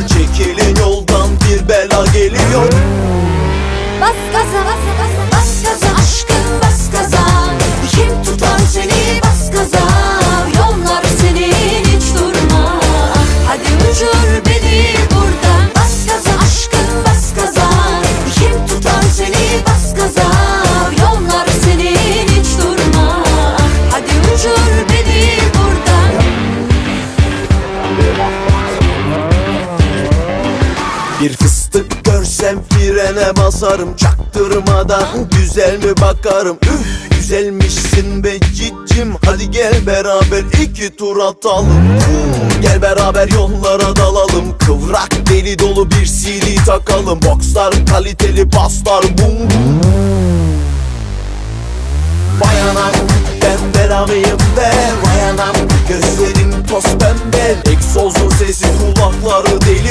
Çekilin yoldan Bir fıstık görsem frene basarım Çaktırmadan güzel mi bakarım? Üf güzelmişsin be cicim. Hadi gel beraber iki tur atalım. Gel beraber yollara dalalım. Kıvrak deli dolu bir CD takalım. Boxlar kaliteli paslar bum bum. Vay anam ben belamıyım be. Vay anam gözlerin toz pembe. Egzozun sesi kulakları deli